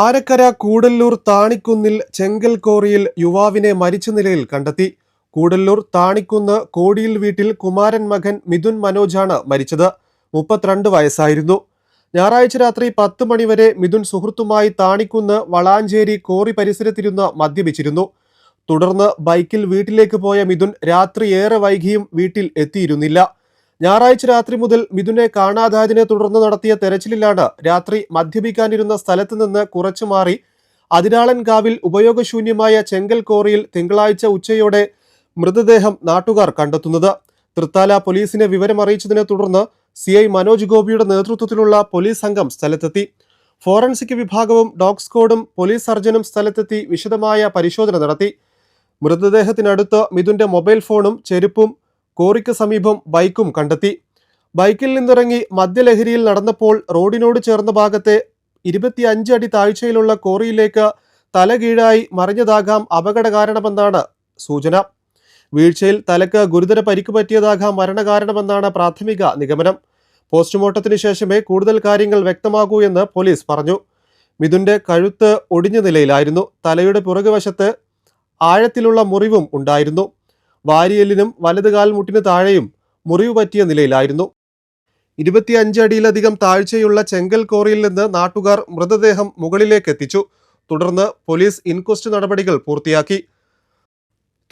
ആരക്കര കൂടല്ലൂർ താണിക്കുന്നിൽ ചെങ്കൽ കോറിയിൽ യുവാവിനെ മരിച്ച നിലയിൽ കണ്ടെത്തി. കൂടല്ലൂർ താണിക്കുന്ന് കോടിയിൽ വീട്ടിൽ കുമാരൻ മകൻ മിഥുൻ മനോജാണ് മരിച്ചത്. മുപ്പത്തിരണ്ട് വയസ്സായിരുന്നു. ഞായറാഴ്ച രാത്രി പത്ത് മണിവരെ മിഥുൻ സുഹൃത്തുമായി താണിക്കുന്ന് വളാഞ്ചേരി കോറി പരിസരത്തിരുന്ന് മദ്യപിച്ചിരുന്നു. തുടർന്ന് ബൈക്കിൽ വീട്ടിലേക്ക് പോയ മിഥുൻ രാത്രി ഏറെ വൈകിയും വീട്ടിൽ എത്തിയിരുന്നില്ല. ഞായറാഴ്ച രാത്രി മുതൽ മിഥുനെ കാണാതായതിനെ തുടർന്ന് നടത്തിയ തെരച്ചിലിലാണ് രാത്രി മദ്യപിക്കാനിരുന്ന സ്ഥലത്ത് നിന്ന് കുറച്ചു മാറി അതിരാളൻകാവിൽ ഉപയോഗശൂന്യമായ ചെങ്കൽ കോറിയിൽ തിങ്കളാഴ്ച ഉച്ചയോടെ മൃതദേഹം നാട്ടുകാർ കണ്ടെത്തുന്നത്. തൃത്താല പോലീസിനെ വിവരമറിയിച്ചതിനെ തുടർന്ന് സി ഐ മനോജ് ഗോപിയുടെ നേതൃത്വത്തിലുള്ള പോലീസ് സംഘം സ്ഥലത്തെത്തി. ഫോറൻസിക് വിഭാഗവും ഡോഗ് സ്ക്വാഡും പോലീസ് സർജനും സ്ഥലത്തെത്തി വിശദമായ പരിശോധന നടത്തി. മൃതദേഹത്തിനടുത്ത് മിഥുന്റെ മൊബൈൽ ഫോണും ചെരുപ്പും കോറിക്ക് സമീപം ബൈക്കും കണ്ടെത്തി. ബൈക്കിൽ നിന്നിറങ്ങി മദ്യലഹരിയിൽ നടന്നപ്പോൾ റോഡിനോട് ചേർന്ന ഭാഗത്തെ ഇരുപത്തിയഞ്ച് അടി താഴ്ചയിലുള്ള കോറിയിലേക്ക് തലകീഴായി മറിഞ്ഞതാകാം അപകട കാരണമെന്നാണ് സൂചന. വീഴ്ചയിൽ തലക്ക് ഗുരുതര പരിക്ക് പറ്റിയതാകാം മരണകാരണമെന്നാണ് പ്രാഥമിക നിഗമനം. പോസ്റ്റ്മോർട്ടത്തിന് ശേഷമേ കൂടുതൽ കാര്യങ്ങൾ വ്യക്തമാകൂ എന്ന് പോലീസ് പറഞ്ഞു. മിഥുന്റെ കഴുത്ത് ഒടിഞ്ഞ നിലയിലായിരുന്നു. തലയുടെ പുറകുവശത്ത് ആഴത്തിലുള്ള മുറിവും ഉണ്ടായിരുന്നു. വാരിയലിനും വലത് കാൽമുട്ടിന് താഴെയും മുറിവ് പറ്റിയ നിലയിലായിരുന്നു. ഇരുപത്തിയഞ്ച് അടിയിലധികം താഴ്ചയുള്ള ചെങ്കൽ കോറിയിൽ നിന്ന് നാട്ടുകാർ മൃതദേഹം മുകളിലേക്ക് എത്തിച്ചു. തുടർന്ന് പോലീസ് ഇൻക്വസ്റ്റ് നടപടികൾ പൂർത്തിയാക്കി.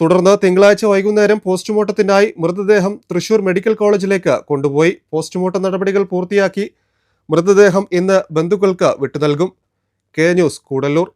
തുടർന്ന് തിങ്കളാഴ്ച വൈകുന്നേരം പോസ്റ്റ്മോർട്ടത്തിനായി മൃതദേഹം തൃശൂർ മെഡിക്കൽ കോളേജിലേക്ക് കൊണ്ടുപോയി. പോസ്റ്റ്മോർട്ടം നടപടികൾ പൂർത്തിയാക്കി മൃതദേഹം ഇന്ന് ബന്ധുക്കൾക്ക് വിട്ടുനൽകും. K news Koodallur.